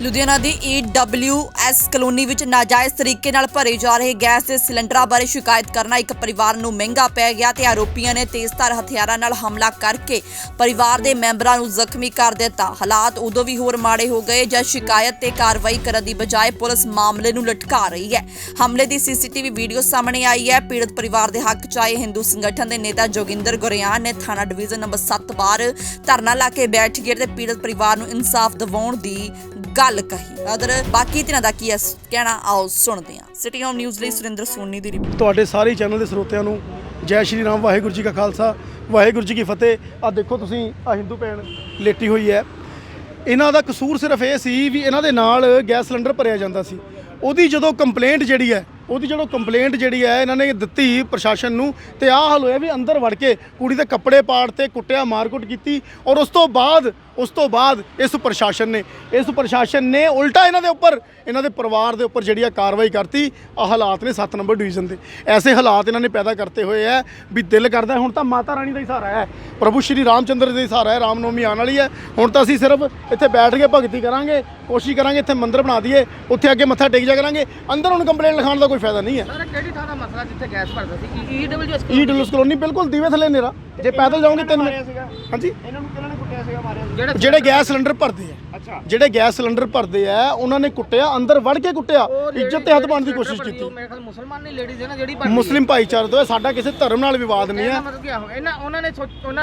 ਲੁਧਿਆਣਾ ਦੀ EWS colony ਵਿੱਚ ਨਾਜਾਇਜ਼ ਤਰੀਕੇ ਨਾਲ ਭਰੇ ਜਾ ਰਹੇ ਗੈਸ ਦੇ ਸਿਲੰਡਰਾਂ ਬਾਰੇ ਸ਼ਿਕਾਇਤ ਕਰਨਾ ਇੱਕ ਪਰਿਵਾਰ ਨੂੰ ਮਹਿੰਗਾ ਪੈ ਗਿਆ ਤੇ ਆਰੋਪੀਆਂ ਨੇ ਤੇਜ਼ਧਾਰ ਹਥਿਆਰਾਂ ਨਾਲ ਹਮਲਾ ਕਰਕੇ ਪਰਿਵਾਰ ਦੇ ਮੈਂਬਰਾਂ ਨੂੰ ਜ਼ਖਮੀ ਕਰ ਦਿੱਤਾ। ਹਾਲਾਤ ਉਦੋਂ ਵੀ ਹੋਰ ਮਾੜੇ ਹੋ ਗਏ ਜਦ ਸ਼ਿਕਾਇਤ ਤੇ ਕਾਰਵਾਈ ਕਰਨ ਦੀ ਬਜਾਏ ਪੁਲਿਸ ਮਾਮਲੇ ਨੂੰ ਲਟਕਾ ਰਹੀ ਹੈ। ਹਮਲੇ ਦੀ ਸੀਸੀਟੀਵੀ ਵੀਡੀਓ ਸਾਹਮਣੇ ਆਈ ਹੈ। ਪੀੜਤ ਪਰਿਵਾਰ ਦੇ ਹੱਕ ਚ ਆਏ ਹਿੰਦੂ ਸੰਗਠਨ ਦੇ ਨੇਤਾ ਜੋਗਿੰਦਰ ਗੁਰਿਆਨ ਨੇ ਥਾਣਾ ਡਿਵੀਜ਼ਨ ਨੰਬਰ 7 ਬਾਰ ਧਰਨਾ ਲਾ ਕੇ ਬੈਠ ਗਏ ਤੇ ਪੀੜਤ ਪਰਿਵਾਰ ਨੂੰ ਇਨਸਾਫ ਦਿਵਾਉਣ ਦੀ ਗੱਲ ਕਹੀ। ਅਦਰ, ਬਾਕੀ ਤਿਨਾਂ ਦਾ ਕੀ ਕਹਿਣਾ? ਆਓ ਸੁਣਦੇ ਹਾਂ। ਸਿਟੀ ਹੋਮ ਨਿਊਜ਼ ਲਈ ਸੁਰਿੰਦਰ ਸੋਨੀ ਦੀ ਰਿਪੋਰਟ। ਤੁਹਾਡੇ ਸਾਰੇ ਚੈਨਲ ਦੇ ਸਰੋਤਿਆਂ ਨੂੰ ਜੈ ਸ਼੍ਰੀ ਰਾਮ, ਵਾਹਿਗੁਰੂ ਜੀ ਕਾ ਖਾਲਸਾ, ਵਾਹਿਗੁਰੂ ਜੀ ਕੀ ਫਤਿਹ। ਆ ਦੇਖੋ ਤੁਸੀਂ ਆ ਹਿੰਦੂ ਭੈਣ ਲੇਟੀ ਹੋਈ ਹੈ। ਇਹਨਾਂ ਦਾ ਕਸੂਰ ਸਿਰਫ ਇਹ ਸੀ ਵੀ ਇਹਨਾਂ ਦੇ ਨਾਲ ਗੈਸ ਸਿਲੰਡਰ ਭਰਿਆ ਜਾਂਦਾ ਸੀ। ਉਹਦੀ ਜਦੋਂ ਕੰਪਲੇਂਟ ਜਿਹੜੀ ਹੈ ਉਹਦੀ ਜਦੋਂ ਕੰਪਲੇਂਟ ਜਿਹੜੀ ਹੈ ਇਹਨਾਂ ਨੇ ਦਿੱਤੀ ਪ੍ਰਸ਼ਾਸਨ ਨੂੰ ਤੇ ਆਹ ਹਾਲ ਹੋਇਆ ਵੀ ਅੰਦਰ ਵੜ ਕੇ ਕੁੜੀ ਦੇ ਕੱਪੜੇ ਪਾੜ ਤੇ ਕੁੱਟਿਆ, ਮਾਰਕੁੱਟ ਕੀਤੀ ਔਰ ਉਸ ਤੋਂ ਬਾਅਦ, ਉਸ ਤੋਂ ਬਾਅਦ ਇਸ ਪ੍ਰਸ਼ਾਸਨ ਨੇ, ਇਸ ਪ੍ਰਸ਼ਾਸਨ ਨੇ ਉਲਟਾ ਇਹਨਾਂ ਦੇ ਉੱਪਰ, ਇਹਨਾਂ ਦੇ ਪਰਿਵਾਰ ਦੇ ਉੱਪਰ ਜਿਹੜੀ ਆ ਕਾਰਵਾਈ ਕਰਤੀ। ਆ ਹਾਲਾਤ ਨੇ 7 ਨੰਬਰ ਡਿਵੀਜ਼ਨ ਦੇ। ਐਸੇ ਹਾਲਾਤ ਇਹਨਾਂ ਨੇ ਪੈਦਾ ਕਰਤੇ ਹੋਏ ਹੈ ਵੀ ਦਿਲ ਕਰਦਾ ਹੁਣ ਤਾਂ ਮਾਤਾ ਰਾਣੀ ਦਾ ਹੀ ਸਹਾਰਾ ਹੈ। ਪ੍ਰਭੂ ਸ਼੍ਰੀ ਰਾਮਚੰਦਰ ਦਾ ਹੀ ਸਹਾਰਾ ਹੈ। ਰਾਮਨੌਮੀ ਆਉਣ ਵਾਲੀ ਹੈ। ਹੁਣ ਤਾਂ ਅਸੀਂ ਸਿਰਫ ਇੱਥੇ ਬੈਠ ਕੇ ਭਗਤੀ ਕਰਾਂਗੇ, ਕੋਸ਼ਿਸ਼ ਕਰਾਂਗੇ, ਇੱਥੇ ਮੰਦਿਰ ਬਣਾ ਦਈਏ, ਉੱਥੇ ਅੱਗੇ ਮੱਥਾ ਟੇਕ ਜਾ ਕਰਾਂਗੇ। ਅੰਦਰ ਹੁਣ ਕੰਪਲੇਂਟ ਲਿਖਾਉਣ ਦਾ ਕੋਈ ਫਾਇਦਾ ਨਹੀਂ ਹੈ। ਸਰ ਕਿਹੜੀ ਥਾਂ ਦਾ ਮਸਲਾ ਜਿੱਥੇ ਗੈਸ ਭਰਦਾ ਸੀ? ਈਡਬਲਯੂਐਸ ਈ ਕਲੋਨੀ ਬਿਲਕੁਲ ਦੀਵੇ ਥੱਲੇ ਨੇਰਾ। ਜੇ ਪੈਦਲ ਜਾਓਗੇ ਤਿੰਨ ਹਾਂਜੀ। ਇਹਨਾਂ ਨੂੰ ਕਿਹਨਾਂ ਨੇ ਕੁੱਟਿਆ ਸੀਗਾ ਮਾਰਿਆ ਜਿਹੜੇ ਗੈਸ ਸਿਲੰਡਰ ਭਰਦੇ ਆ। ਅੱਛਾ। ਜਿਹੜੇ ਗੈਸ ਸਿਲੰਡਰ ਭਰਦੇ ਆ ਉਹਨਾਂ ਨੇ ਕੁੱਟਿਆ ਅੰਦਰ ਵੜ ਕੇ ਕੁੱਟਿਆ। ਇੱਜ਼ਤ ਤੇ ਹੱਥ ਪਾਉਣ ਦੀ ਕੋਸ਼ਿਸ਼ ਕੀਤੀ। ਮੇਰੇ ਖਿਆਲ ਮੁਸਲਮਾਨ ਨੇ ਲੇਡੀਜ਼ ਹੈ ਨਾ ਜਿਹੜੀ ਭਰਦੀ ਮੁਸਲਿਮ ਭਾਈਚਾਰੇ ਤੋਂ ਸਾਡਾ ਕਿਸੇ ਧਰਮ ਨਾਲ ਵਿਵਾਦ ਨਹੀਂ ਹੈ। ਮਤਲਬ ਕੀ ਆ ਇਹਨਾਂ ਉਹਨਾਂ ਨੇ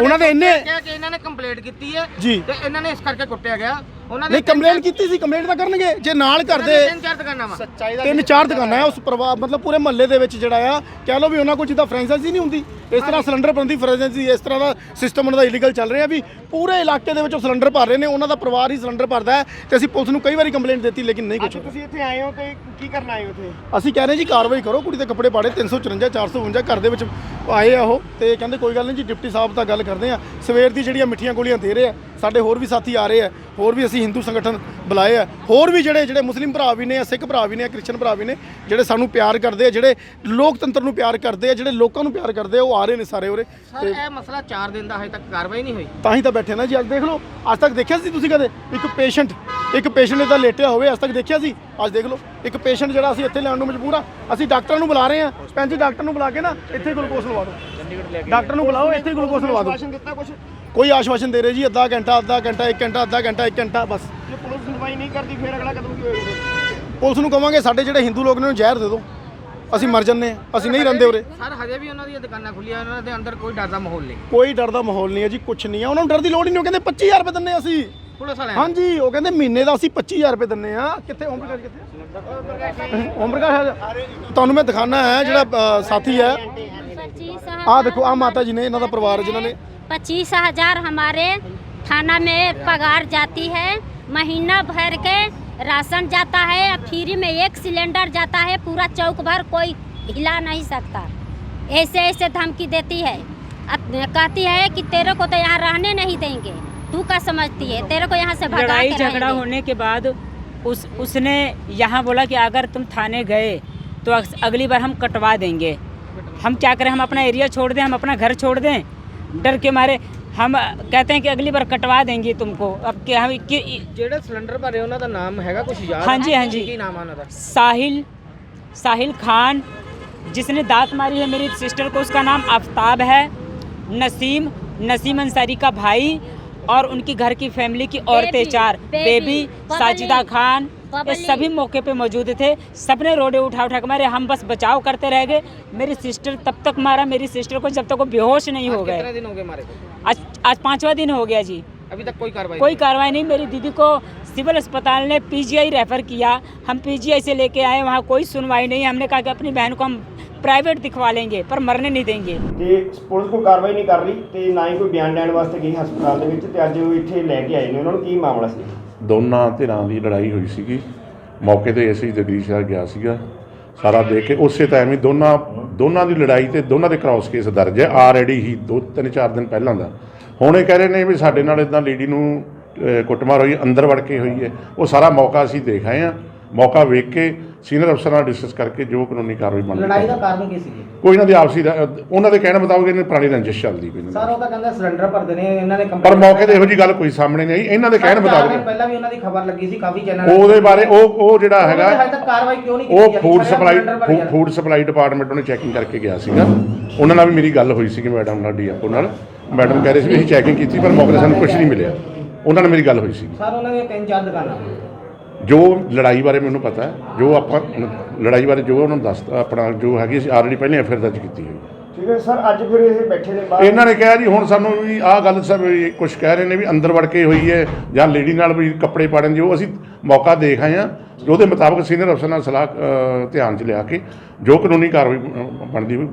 ਉਹਨਾਂ ਨੇ ਇੰਨੇ- ਕਿਹਾ ਕਿ ਇਹਨਾਂ ਨੇ ਕੰਪਲੇਂਟ ਕੀਤੀ ਹੈ ਜੀ। ਤੇ ਇਹਨਾਂ ਨੇ ਇਸ ਕਰਕੇ ਕੁੱਟਿਆ ਗਿਆ। ਉਹਨਾਂ ਨਹੀਂ ਕੰਪਲੇਂਟ ਕੀਤੀ ਸੀ ਕੰਪਲੇਂਟ ਤਾਂ ਕਰਨਗੇ। ਜੇ ਨਾਲ ਕਰਦੇ ਤਿੰਨ ਚਾਰ ਦੁਕਾਨਾਂ ਵਾ। ਸੱਚਾਈ ਤਿੰਨ ਚਾਰ ਦੁਕਾਨਾਂ ਆ ਉਸ ਪਰਿਵਾਰ ਮਤਲਬ ਪੂਰੇ ਮਹੱਲੇ ਦੇ ਵਿੱਚ ਜਿਹੜਾ ਆ ਕਹਿ ਲਓ ਵੀ ਉਹਨਾਂ ਕੋਲ ਜਿੱਦਾਂ ਫਰੈਂਚਾਈਜ਼ੀ ਨਹੀਂ ਹੁੰਦੀ। ਇਸ ਤਰ੍ਹਾਂ ਸਿਲੰਡਰ ਬੰਦੀ ਫਰੈਂਚਾਈਜ਼ੀ ਇਸ ਤਰ੍ਹਾਂ ਦਾ ਸਿਸਟਮ ਉਹਨਾਂ ਦਾ ਇਲੀਗਲ ਚੱਲ ਰਿਹਾ ਵੀ ਪੂਰੇ ਇਲਾਕੇ ਦੇ ਵਿੱਚ ਸਿਲੰਡਰ ਭਰ ਰਹੇ ਨੇ ਉਹਨਾਂ ਦਾ ਪਰਿਵਾਰ ਹੀ ਸਿਲੰਡਰ ਭਰਦਾ ਹੈ ਤੇ ਅਸੀਂ ਪੁਲਿਸ ਨੂੰ ਕਈ ਵਾਰੀ ਕੰਪਲੇਂਟ ਦਿੱਤੀ ਲੇਕਿਨ ਨਹੀਂ ਕੁਝ ਤੁਸੀਂ ਇੱਥੇ ਆਏ ਹੋ ਤੇ ਕੀ ਕਰਨ ਆਏ ਹੋ ਇੱਥੇ? ਅਸੀਂ ਕਹਿ ਰਹੇ ਜੀ ਕਾਰਵਾਈ ਕਰੋ ਕੁੜੀ ਦੇ ਕੱਪੜੇ ਪਾੜੇ 354 452 ਘਰ ਦੇ ਵਿੱਚ ਆਏ ਆ ਉਹ ਤੇ ਕਹਿੰਦੇ ਕੋਈ ਗੱਲ ਨਹੀਂ ਜੀ ਡਿਪਟੀ ਸਾਹਿਬ ਤਾਂ ਗੱਲ ਕਰਦੇ ਆ। ਸਵੇਰ ਦੀ ਜਿਹੜੀਆਂ ਮਿੱਠੀਆਂ ਗੋਲੀਆਂ ਦੇ ਰਹੇ ਆ ਸਾਡੇ ਹੋਰ ਵੀ ਸਾਥੀ ਆ ਰਹੇ ਆ ਹੋਰ ਵੀ ਅਸੀਂ ਹਿੰਦੂ ਸੰਗਠਨ ਬੁਲਾਏ ਆ ਹੋਰ ਵੀ ਜਿਹੜੇ ਜਿਹੜੇ ਮੁਸਲਿਮ ਭਰਾ ਵੀ ਨੇ ਸਿੱਖ ਭਰਾ ਵੀ ਨੇ ਕ੍ਰਿਸਚਨ ਭਰਾ ਵੀ ਨੇ ਜਿਹੜੇ ਸਾਨੂੰ ਪਿਆਰ ਕਰਦੇ ਆ ਜਿਹੜੇ ਲੋਕਤੰਤਰ ਨੂੰ ਪਿਆਰ ਕਰਦੇ ਆ ਜਿਹੜੇ ਲੋਕਾਂ ਨੂੰ ਪਿਆਰ ਕਰਦੇ ਆ ਉਹ ਆ ਰਹੇ ਨੇ ਸਾਰੇ ਉਰੇ। ਸਰ ਇਹ ਮਸਲਾ 4 ਦਿਨ ਦਾ ਹਜੇ ਤੱਕ ਕਾਰਵਾਈ ਨਹੀਂ ਹੋਈ। ਤਾਂ ਹੀ ਤਾਂ ਬੈਠੇ ਨਾ ਜੀ ਅੱਜ ਦੇਖ ਲਓ ਅੱਜ ਤੱਕ ਦੇਖਿਆ ਸੀ ਤੁਸੀਂ ਕਦੇ? ਇੱਕ ਪੇਸ਼ੈਂਟ ਇੱਕ ਪੇਸ਼ੈਂਟ ਤਾਂ ਲੇਟਿਆ ਹੋਵੇ ਅੱਜ ਤੱਕ ਦੇਖਿਆ ਸੀ? ਅੱਜ ਦੇਖ ਲਓ। ਇੱਕ ਪੇਸ਼ੈਂਟ ਜਿਹੜਾ ਅਸੀਂ ਇੱਥੇ ਲੈਣ ਨੂੰ ਮਜਬੂਰ ਆ। ਅਸੀਂ ਡਾਕਟਰਾਂ ਨੂੰ ਬੁਲਾ ਰਹੇ ਆ। ਭੈਣ ਜੀ ਡਾਕਟਰ ਨੂੰ ਬੁਲਾ ਕੇ ਨਾ ਇੱਥੇ ਗਲੂਕੋਜ਼ ਲਵਾ ਦਿਓ। ਡਾਕਟਰ ਨੂੰ ਬੁਲਾਓ ਇੱਥੇ ਗਲੂਕੋਜ਼ ਲਵਾ ਦਿਓ। ਦਿੱਤਾ ਕੁਝ ਕੋਈ ਆਸ਼ਵਾਸਨ ਦੇ ਰਹੇ ਜੀ ਅੱਧਾ ਘੰਟਾ ਅੱਧਾ ਘੰਟਾ 1 ਘੰਟਾ ਅੱਧਾ ਘੰਟਾ 1 ਘੰਟਾ ਬਸ। ਜੇ ਪੁਲਿਸ ਸੁਣਵਾਈ ਨਹੀਂ ਕਰਦੀ ਫਿਰ ਅਗਲਾ ਕਦਮ ਕੀ ਹੋਏਗਾ? ਪੁਲਿਸ ਨੂੰ ਕਵਾਂਗੇ ਸਾਡੇ ਜਿਹੜੇ ਹਿੰਦੂ ਲੋਕ ਨੇ ਉਹਨੂੰ ਜ਼ਹਿਰ ਦੇ ਦਿਓ। ਅਸੀਂ ਮਰ ਜੰਨੇ ਆ ਅਸੀਂ ਨਹੀਂ ਰਹਿੰਦੇ ਉਰੇ। ਸਰ ਹਜੇ ਵੀ ਉਹਨਾਂ ਦੀਆਂ ਦੁਕਾਨਾਂ ਖੁੱਲੀਆਂ ਉਹਨਾਂ ਦੇ ਅੰਦਰ ਕੋਈ ਡਰ ਦਾ ਮਾਹੌਲ ਨਹੀਂ। ਕੋਈ ਡਰ ਦਾ ਮਾਹੌਲ ਨਹੀਂ ਹੈ ਜੀ ਕੁਛ ਨਹੀਂ ਆ ਉਹਨਾਂ ਨੂੰ ਡਰ ਦੀ ਲੋੜ ਹੀ ਨਹੀਂ ਉਹ ਕਹਿੰਦੇ 25000 ਰੁਪਏ ਦਿੰਨੇ ਅਸੀਂ। ਪੁਲਿਸ ਵਾਲਿਆਂ ਹਾਂਜੀ ਉਹ ਕਹਿੰਦੇ ਮਹੀਨੇ ਦਾ ਅਸੀਂ 25000 ਰੁਪਏ ਦਿੰਨੇ ਆ ਕਿੱਥੇ ਓਮ ਪ੍ਰਕਾਸ਼ ਕਿੱਥੇ ਓਮ ਪ੍ਰਕਾਸ਼ ਹੈ। ਤੁਹਾਨੂੰ ਮੈਂ ਦਿਖਾਣਾ ਹੈ ਜਿਹੜਾ ਅ, ਸਾਥੀ ਹੈ पच्चीस ਆਹ ਦੇਖੋ ਆ ਮਾਤਾ ਜੀ ਨੇ ਇਹਨਾਂ ਦਾ ਪਰਿਵਾਰ ਹੈ ਜਿਨ੍ਹਾਂ ਨੇ पच्चीस हजार हमारे थाना में पगार जाती है महीना भर के राशन जाता है अब फ्री में एक सिलेंडर जाता है पूरा चौक भर कोई हिला नहीं सकता ऐसे ऐसे धमकी देती है अब कहती है कि तेरे को तो यहाँ रहने नहीं देंगे तू क्या समझती है तेरे को यहाँ से भगा लड़ाई के झगड़ा रहेंगे। होने के बाद उस उसने यहाँ बोला कि अगर तुम थाने गए तो अग- अगली बार हम कटवा देंगे हम क्या करें हम अपना एरिया छोड़ दें हम अपना घर छोड़ दें डर के मारे हम कहते हैं कि अगली बार कटवा देंगे तुमको अब क्या हम कि, ਜਿਹੜੇ ਸਿਲੰਡਰ ਭਰੇ ਉਹਨਾਂ ਦਾ ਨਾਮ ਹੈਗਾ ਕੁਝ ਯਾਦ ਹਾਂਜੀ, ਹਾਂਜੀ। ਕੀ ਨਾਮ ਆ ਉਹਨਾਂ ਦਾ साहिल साहिल खान जिसने दांत मारी है मेरी सिस्टर को उसका नाम आफ्ताब है नसीम नसीम अंसारी का भाई और उनकी घर की फैमिली की औरतें चार बेबी, साजिदा खान ये सभी मौके पे मौजूद थे। सबने रोडे उठा उठा के मारे हम बस बचाव करते रह गए। मेरी सिस्टर तब तक मारा मेरी सिस्टर को जब तक वो बेहोश नहीं हो कितने गए। दिन हो गए मारे आज आज पांचवा दिन हो गया जी। अभी तक कोई कार्रवाई कोई कार्रवाई नहीं मेरी दीदी को सिविल अस्पताल ने पीजीआई रेफर किया। हम पीजीआई से लेके आए वहाँ कोई सुनवाई नहीं हमने कहा कि अपनी बहन को हम प्राइवेट दिखवा लेंगे पर मरने नहीं देंगे ਤੇ ਪੁਲਿਸ ਕੋਈ ਕਾਰਵਾਈ ਨਹੀਂ ਕਰ ਰਹੀ ਤੇ ਨਾ ਹੀ ਕੋਈ ਬਿਆਨ ਲੈਣ ਵਾਸਤੇ ਗਈ ਹਸਪਤਾਲ ਦੇ ਵਿੱਚ ਤੇ ਅੱਜ ਉਹ ਇੱਥੇ ਲੈ ਕੇ ਆਏ ਨੇ ਉਹਨਾਂ ਨੂੰ ਕੀ ਮਾਮਲਾ ਸੀ ਦੋਨਾਂ ਧਿਰਾਂ ਦੀ ਲੜਾਈ ਹੋਈ ਸੀਗੀ ਮੌਕੇ ਤੇ ਅਸੀਂ ਜਗਦੀਸ਼ ਸਾਹਿਬ ਗਿਆ ਸੀਗਾ ਸਾਰਾ ਦੇਖ ਕੇ ਉਸੇ ਟਾਈਮ ਹੀ ਦੋਨਾਂ ਦੋਨਾਂ ਦੀ ਲੜਾਈ ਤੇ ਦੋਨਾਂ ਦੇ ਕ੍ਰਾਸ ਕੇਸ ਦਰਜ ਹੈ ਆਲਰੇਡੀ ਹੀ ਦੋ ਤਿੰਨ ਚਾਰ ਦਿਨ ਪਹਿਲਾਂ ਦਾ ਹੁਣ ਇਹ ਕਹਿ ਰਹੇ ਨੇ ਵੀ ਸਾਡੇ ਨਾਲ ਇਦਾਂ ਲੇਡੀ ਨੂੰ ਅਹ, ਕੁੱਟਮਾਰ ਹੋਈ ਅੰਦਰ ਵੜ ਕੇ ਹੋਈ ਹੈ ਉਹ ਸਾਰਾ ਮੌਕਾ ਅਸੀਂ ਦੇਖ ਆਏ ਆ ਮੌਕਾ ਵੇਖ ਕੇ ਸੀਨੀਅਰ ਅਫਸਰ ਨਾਲ ਡਿਸਕਸ ਕਰਕੇ ਜੋ ਕਾਨੂੰਨੀ ਕਾਰਵਾਈ ਬਣਦੀ ਲੜਾਈ ਦਾ ਕਾਰਨ ਕੀ ਸੀ ਜੀ ਕੋਈ ਇਹਨਾਂ ਦੀ ਆਪਸੀ ਰ- ਉਹਨਾਂ ਦੇ ਕਹਿਣ ਮੁਤਾਬਕ ਇਹਨਾਂ ਦੀ ਪੁਰਾਣੀ ਰੰਜਿਸ਼ ਚੱਲਦੀ ਕੋਈ ਸਰ ਦੀ। ਉਹ ਤਾਂ ਕਹਿੰਦਾ ਸਿਲੰਡਰ ਭਰਦੇ ਨੇ ਇਹਨਾਂ ਨੇ ਪਰ ਮੌਕੇ ਤੇ ਇਹੋ ਜੀ ਗੱਲ ਕੋਈ ਸਾਹਮਣੇ ਨਹੀਂ ਆਈ। ਇਹਨਾਂ ਦੇ ਕਹਿਣ ਮੁਤਾਬਕ ਪਹਿਲਾਂ ਵੀ ਉਹਨਾਂ ਦੀ ਖਬਰ ਲੱਗੀ ਸੀ ਕਾਫੀ ਚੈਨਲ ਉਹਦੇ ਬਾਰੇ ਉਹ ਉਹ ਜਿਹੜਾ ਹੈਗਾ ਹਜੇ ਤੱਕ ਕਾਰਵਾਈ ਕਿਉਂ ਨਹੀਂ ਕੀਤੀ ਉਹ? Food supply. Food supply department ਉਹਨੇ ਚੈਕਿੰਗ ਕਰਕੇ ਗਿਆ ਸੀਗਾ। ਉਹਨਾਂ ਨਾਲ ਵੀ ਮੇਰੀ ਗੱਲ ਹੋਈ ਸੀ ਕਿ ਮੈਡਮ ਨਾਲ ਡੀਐਫਓ ਨਾਲ। ਮੈਡਮ ਕਹਿ ਰਹੇ ਸੀ ਵੀ ਅਸੀਂ ਚੈਕਿੰਗ ਕੀਤੀ ਪਰ ਮੌਕੇ ਤੇ ਸਾਨੂੰ ਕੁਝ ਨਹੀਂ ਮਿਲਿਆ। ਉਹਨਾਂ ਨਾਲ ਮੇਰੀ ਗੱਲ ਹੋਈ ਸੀ ਸਰ ਉਹਨਾਂ ਦੀਆਂ ਤਿੰਨ ਚਾਰ ਦੁਕਾਨਾਂ। ਜੋ ਲੜਾਈ ਬਾਰੇ ਮੈਨੂੰ ਪਤਾ ਹੈ ਜੋ ਆਪਾਂ ਲੜਾਈ ਬਾਰੇ ਜੋ ਉਹਨਾਂ ਨੂੰ ਦੱਸਤਾ ਆਪਣਾ ਜੋ ਹੈਗੀ ਅਸੀਂ ਆਲਰੇਡੀ ਪਹਿਲੇ ਐਫਆਈਆਰ ਦਰਜ ਕੀਤੀ ਹੋਈ ਠੀਕ ਹੈ ਸਰ ਅੱਜ ਫਿਰ ਇਹ ਬੈਠੇ ਨੇ ਬਾਹਰ। ਇਹਨਾਂ ਨੇ ਕਿਹਾ ਜੀ ਹੁਣ ਸਾਨੂੰ ਵੀ ਆਹ ਗੱਲ ਸਭ ਕੁਝ ਕਹਿ ਰਹੇ ਨੇ ਵੀ ਅੰਦਰ ਵੜ ਕੇ ਹੋਈ ਹੈ ਜਾਂ ਲੇਡੀ ਨਾਲ ਵੀ ਕੱਪੜੇ ਪਾੜਨ ਦੀ ਉਹ ਅਸੀਂ ਮੌਕਾ ਦੇਖ ਆਏ ਹਾਂ ਉਹਦੇ ਮੁਤਾਬਕ ਸੀਨੀਅਰ ਅਫਸਰ ਨਾਲ ਸਲਾਹ ਅ, ਧਿਆਨ ਚ ਲਿਆ ਕੇ ਜੋ ਕਾਨੂੰਨੀ ਕਾਰਵਾਈ ਅ, ਬਣਦੀ ਹੋਈ